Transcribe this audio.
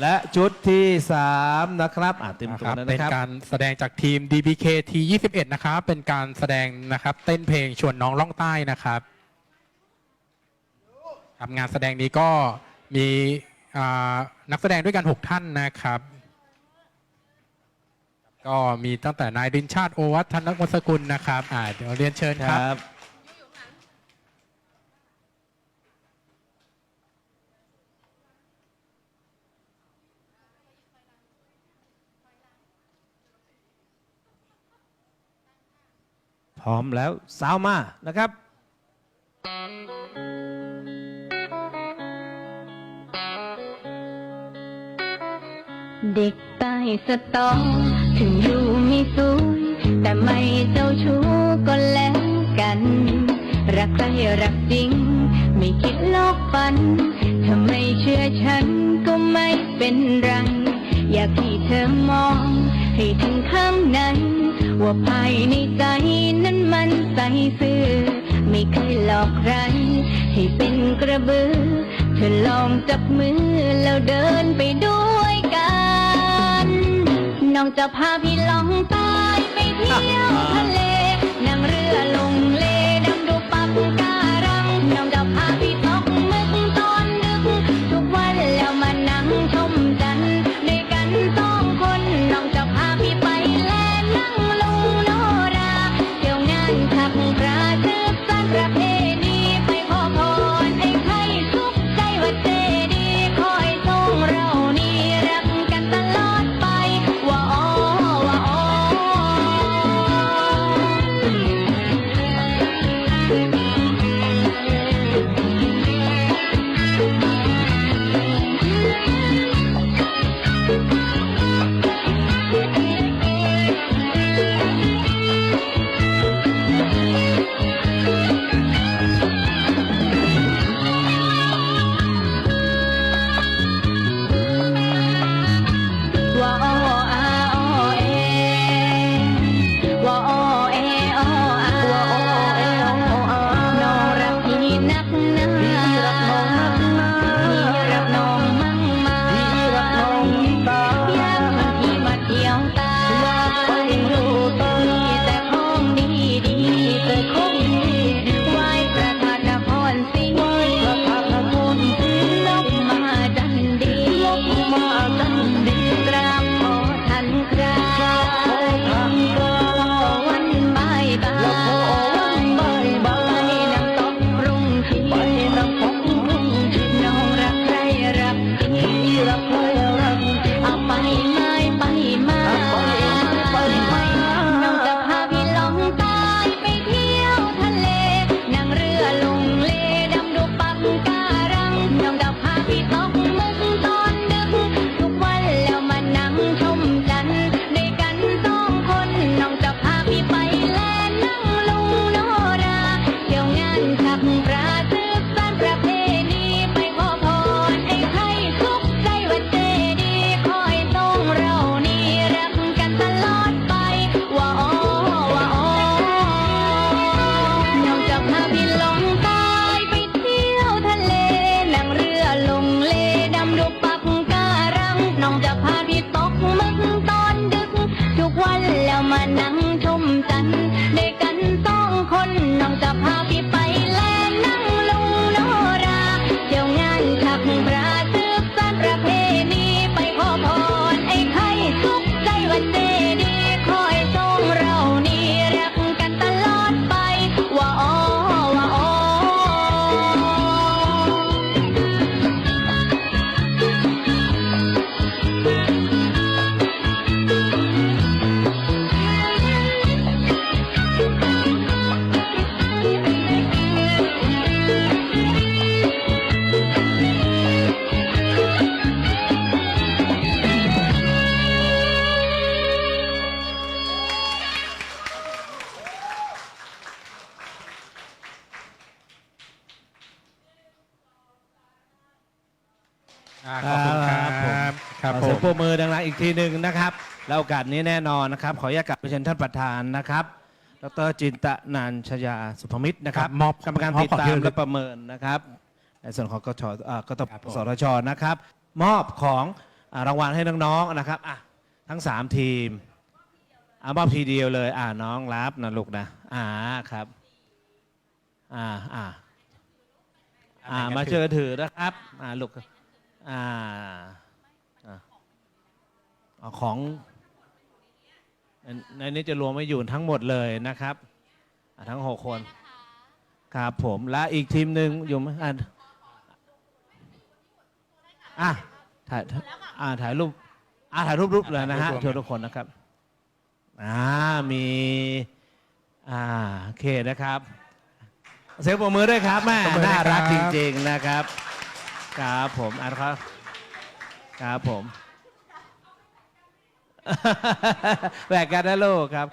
และชุดที่ 3 นะครับอะเต็มนะตัควรับแล้วเป็นนะครับ การแสดงจากทีม DBK T21 นะครับ เป็นการแสดงนะครับ เต้นเพลงชวนน้องล่องใต้นะครับครับงานแสดงนี้ก็มีอ่านักแสดงด้วยกัน 6 ท่านนะครับ ก็มีตั้งแต่นายดินชาติโอวัฒนมสกุลนะครับอ่าเดี๋ยวเรียนเชิญคครับ รับ ร้อมแล้วสาวมานะครับเด็กใต้สตอ ถึงอยู่ไม่สวยแต่ไม่เจ้าชู้ก็แล้วกัน รักใครรักจริง ไม่คิดลอกฝัน ถ้าไม่เชื่อฉันก็ไม่เป็นไร อยากให้เธอมอง ให้ถึงข้างใน ว่าภายในใจนั้นมันใสซื่อไม่เคยหลอกใคร ให้เป็นกระบือ เธอลองจับมือแล้วเดินไปด้วยกัน น้องจะพาพี่ลองใต้ไป มานั่งชมจันทร์ อ่าขอบคุณครับครับขอผเสียงม ปรบมือดังๆอีกทีหนึ่งนะครับ แล้วโอกาสนี้แน่นอนนะครับ ขออนุญาตกลับไปเชิญท่านประธานนะครับ ดรจินตนันชยาสุภมิตรนะครับ ครับมอบกรรมการมอบติดของตาที่มระลึก และประเมินนะครับ ในส่วนของกชเอ่อกตครับผม สทชนะครับ มอบของอ่ารางวัลให้น้องๆนะครับอะทั้งสามทีมเอามอบทีเดียวเลย อ่าน้องรับนะลูกนะอ่าครับอ่าอ่าอ่ามาเจอถือนะครับอ่าลูก อ่าอ่าเอาของในในนี้จะรวมไม่อยู่ทั้งหมดเลยนะครับอ่าทั้งหกคนครับผมและอีกทีมหนึ่งอยู่ไหมอะอะถ่ายอ่าถ่ายรูปอ่าถ่ายรูปรูปเลยนะฮะถ่ายรูปรวมทุกคนนะครับอ่ามีอ่าโอเคนะครับ เสียงปรบมือด้วยครับแม่ปรบมือด้วยน่ารักคจรับริง ๆ นะครับ ครับผมอะครับครับผมแหวกกันนะลูกครับ